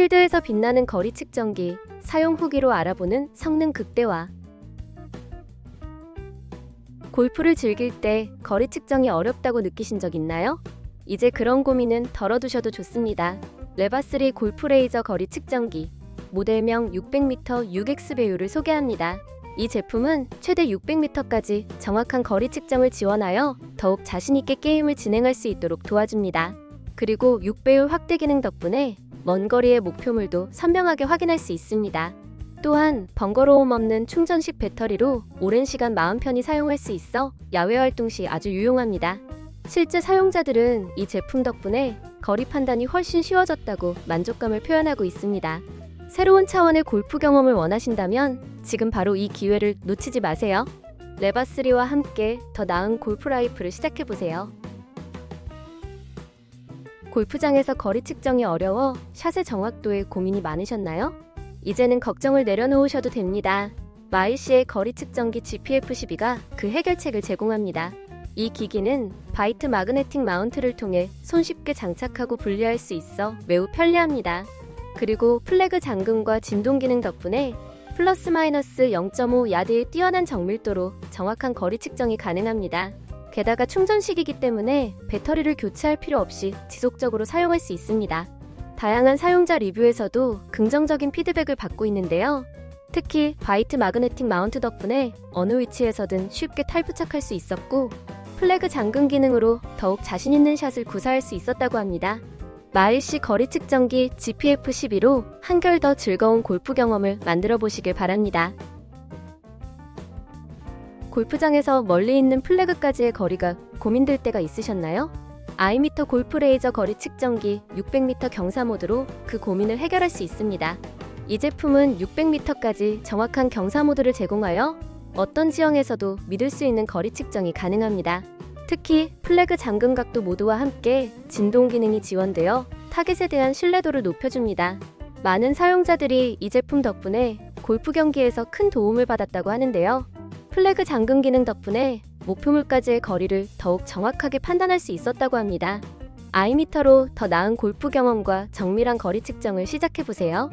필드에서 빛나는 거리 측정기, 사용 후기로 알아보는 성능 극대화. 골프를 즐길 때 거리 측정이 어렵다고 느끼신 적 있나요? 이제 그런 고민은 덜어두셔도 좋습니다. 레바3 골프 레이저 거리 측정기, 모델명 600m 6X 배율을 소개합니다. 이 제품은 최대 600m까지 정확한 거리 측정을 지원하여 더욱 자신있게 게임을 진행할 수 있도록 도와줍니다. 그리고 6배율 확대 기능 덕분에 먼 거리의 목표물도 선명하게 확인할 수 있습니다. 또한 번거로움 없는 충전식 배터리로 오랜 시간 마음 편히 사용할 수 있어 야외 활동 시 아주 유용합니다. 실제 사용자들은 이 제품 덕분에 거리 판단이 훨씬 쉬워졌다고 만족감을 표현하고 있습니다. 새로운 차원의 골프 경험을 원하신다면 지금 바로 이 기회를 놓치지 마세요. 레바3와 함께 더 나은 골프 라이프를 시작해 보세요. 골프장에서 거리 측정이 어려워 샷의 정확도에 고민이 많으셨나요? 이제는 걱정을 내려놓으셔도 됩니다. 마이시의 거리 측정기 GPF12가 그 해결책을 제공합니다. 이 기기는 바이트 마그네틱 마운트를 통해 손쉽게 장착하고 분리할 수 있어 매우 편리합니다. 그리고 플래그 잠금과 진동 기능 덕분에 플러스 마이너스 0.5 야드의 뛰어난 정밀도로 정확한 거리 측정이 가능합니다. 게다가 충전식이기 때문에 배터리를 교체할 필요 없이 지속적으로 사용할 수 있습니다. 다양한 사용자 리뷰에서도 긍정적인 피드백을 받고 있는데요. 특히 바이트 마그네틱 마운트 덕분에 어느 위치에서든 쉽게 탈부착할 수 있었고 플래그 잠금 기능으로 더욱 자신 있는 샷을 구사할 수 있었다고 합니다. 마일시 거리 측정기 GPF12로 한결 더 즐거운 골프 경험을 만들어 보시길 바랍니다. 골프장에서 멀리 있는 플래그까지의 거리가 고민될 때가 있으셨나요? 아이미터 골프 레이저 거리 측정기 600m 경사 모드로 그 고민을 해결할 수 있습니다. 이 제품은 600m까지 정확한 경사 모드를 제공하여 어떤 지형에서도 믿을 수 있는 거리 측정이 가능합니다. 특히 플래그 잠금 각도 모드와 함께 진동 기능이 지원되어 타겟에 대한 신뢰도를 높여줍니다. 많은 사용자들이 이 제품 덕분에 골프 경기에서 큰 도움을 받았다고 하는데요. 플래그 잠금 기능 덕분에 목표 물까지의 거리를 더욱 정확하게 판단할 수 있었다고 합니다. 아이미터로 더 나은 골프 경험과 정밀한 거리 측정을 시작해 보세요.